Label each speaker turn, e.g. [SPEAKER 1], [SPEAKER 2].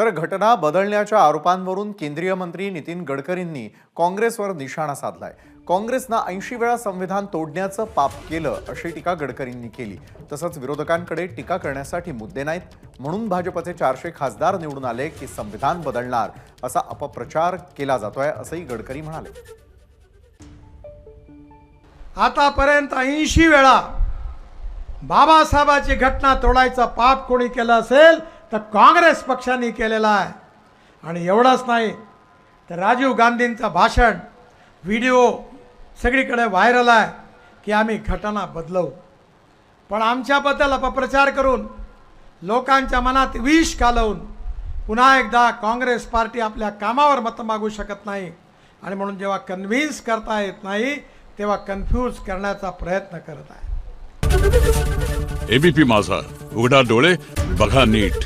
[SPEAKER 1] तर घटना बदलण्याच्या आरोपांवरून केंद्रीय मंत्री नितीन गडकरींनी काँग्रेसवर निशाणा साधलाय. काँग्रेसनं ऐंशी वेळा संविधान तोडण्याचं पाप केलं अशी टीका गडकरींनी केली. तसंच विरोधकांकडे टीका करण्यासाठी मुद्दे नाहीत म्हणून भाजपचे चारशे खासदार निवडून आले की संविधान बदलणार असा अपप्रचार केला जातोय असंही गडकरी म्हणाले.
[SPEAKER 2] आतापर्यंत ऐंशी वेळा बाबासाहेबाची घटना तोडायचं पाप कोणी केलं असेल तर काँग्रेस पक्षाने केलेला आहे. आणि एवढंच नाही तर राजीव गांधींचं भाषण व्हिडिओ सगळीकडे व्हायरल आहे की आम्ही घटना बदलवू. पण आमच्याबद्दल अपप्रचार करून लोकांच्या मनात विष घालवून पुन्हा एकदा काँग्रेस पार्टी आपल्या कामावर मतं मागू शकत नाही. आणि म्हणून जेव्हा कन्व्हिन्स करता येत नाही तेव्हा कन्फ्यूज करण्याचा प्रयत्न करत आहे.
[SPEAKER 3] एबीपी माझा. उघडा डोळे बघा नीट.